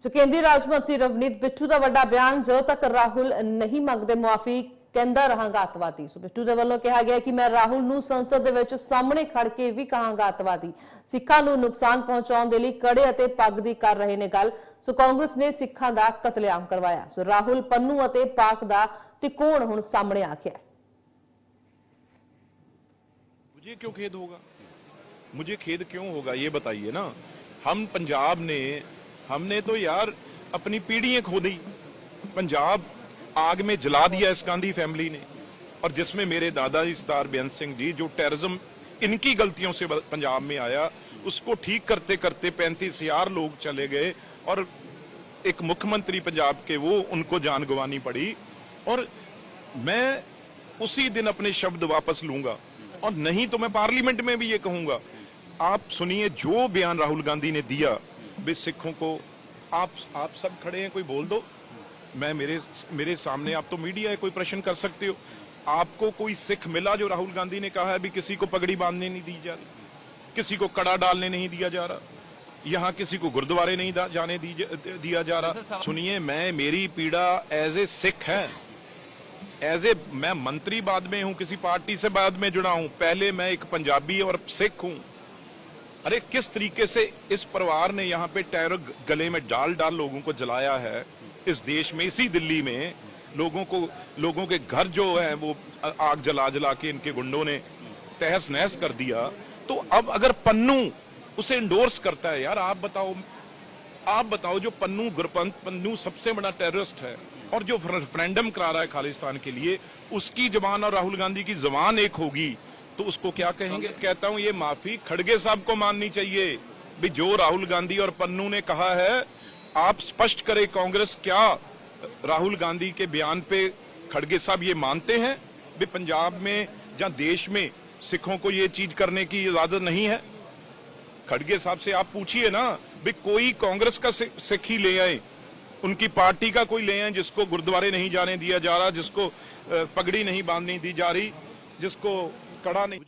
ਸੋ ਕੇਂਦਰੀ ਰਾਜ ਮੰਤਰੀ ਰਵਨੀਤ ਬਿੱਟੂ ਦਾ ਵੱਡਾ ਬਿਆਨ ਜਦੋਂ ਤੱਕ ਰਾਹੁਲ ਨਹੀਂ ਮੰਗਦੇ ਮੁਆਫੀ ਕਹਿੰਦਾ ਰਹਾਂਗਾ ਅੱਤਵਾਦੀ ਸੋ ਬਿੱਟੂ ਦੇ ਵੱਲੋਂ ਕਿਹਾ ਗਿਆ ਕਿ ਮੈਂ ਰਾਹੁਲ ਨੂੰ ਸੰਸਦ ਦੇ ਵਿੱਚ ਸਾਹਮਣੇ ਖੜ ਕੇ ਵੀ ਕਹਾਂਗਾ ਅੱਤਵਾਦੀ ਸਿੱਖਾਂ ਨੂੰ ਨੁਕਸਾਨ ਪਹੁੰਚਾਉਣ ਦੇ ਲਈ ਕੜੇ ਅਤੇ ਪੱਗ ਦੀ ਕਰ ਰਹੇ ਨੇ ਗੱਲ ਸੋ ਕਾਂਗਰਸ ਨੇ ਸਿੱਖਾਂ ਦਾ ਕਤਲੇਆਮ ਕਰਵਾਇਆ ਸੋ ਰਾਹੁਲ ਪੰਨੂ ਅਤੇ ਪਾਕ ਦਾ ਤਿਕੋਣ ਹੁਣ ਸਾਹਮਣੇ ਆ ਗਿਆ ਹੈ मुझे क्यों खेद होगा मुझे खेद क्यों होगा ये बताइए ना हम पंजाब ने हमने तो यार अपनी पीढ़ियाँ खो दी। पंजाब आग में जला दिया इस गांधी फैमिली ने, और जिसमें मेरे दादाजी सरदार बेअंत सिंह जी, जो टेररिज्म इनकी गलतियों से पंजाब में आया, उसको ठीक करते करते पैंतीस हज़ार लोग चले गए, और एक मुख्यमंत्री पंजाब के वो, उनको जान गंवानी पड़ी, और मैं उसी दिन अपने शब्द वापस लूँगा, और नहीं तो मैं पार्लियामेंट में भी ये कहूँगा। आप सुनिए जो बयान राहुल गांधी ने दिया भी सिखों को आप आप सब खड़े हैं कोई बोल दो। मैं मेरे मेरे सामने आप तो मीडिया है कोई प्रश्न कर सकते हो। आपको कोई सिख मिला जो राहुल गांधी ने कहा है भी किसी को पगड़ी बांधने नहीं दी जा रही किसी को कड़ा डालने नहीं दिया जा रहा यहाँ किसी को गुरुद्वारे नहीं जाने दी- दिया जा रहा। सुनिए मैं मेरी पीड़ा एज ए सिख है। एज ए मैं मंत्री बाद में हूँ किसी पार्टी से बाद में जुड़ा हूँ। पहले मैं एक पंजाबी और सिख हूँ। अरे, किस तरीके से इस परिवार ने यहाँ पे टैर गले में डाल डाल लोगों को जलाया है, इस देश में, इसी दिल्ली में, लोगों को, लोगों के घर जो है, वो आग जला जला के इनके गुंडों ने तहस नहस कर दिया। तो अब अगर पन्नू उसे इंडोर्स करता है, यार आप बताओ आप बताओ जो पन्नू गुरपंत, पन्नू सबसे बड़ा टेररिस्ट है, और जो रेफरेंडम करा रहा है खालिस्तान के लिए, उसकी जबान और राहुल गांधी की जबान एक होगी तो उसको क्या कहेंगे? कहता हूँ, ये माफ़ी खड़गे साहब को माननी चाहिए। भी जो राहुल गांधी और पन्नू ने कहा है, आप स्पष्ट करें कांग्रेस, क्या राहुल गांधी के बयान पे खड़गे साहब ये मानते हैं? भी पंजाब में या देश में सिखों को ये चीज़ करने की इजाज़त नहीं है? खड़गे साहब से आप पूछिए ना, भी कोई कांग्रेस का सिख ही ले आए? उनकी पार्टी का कोई ले आए जिसको गुरुद्वारे नहीं जाने दिया जा रहा, जिसको पगड़ी नहीं बांधने दी जा रही, जिसको कड़ा नहीं।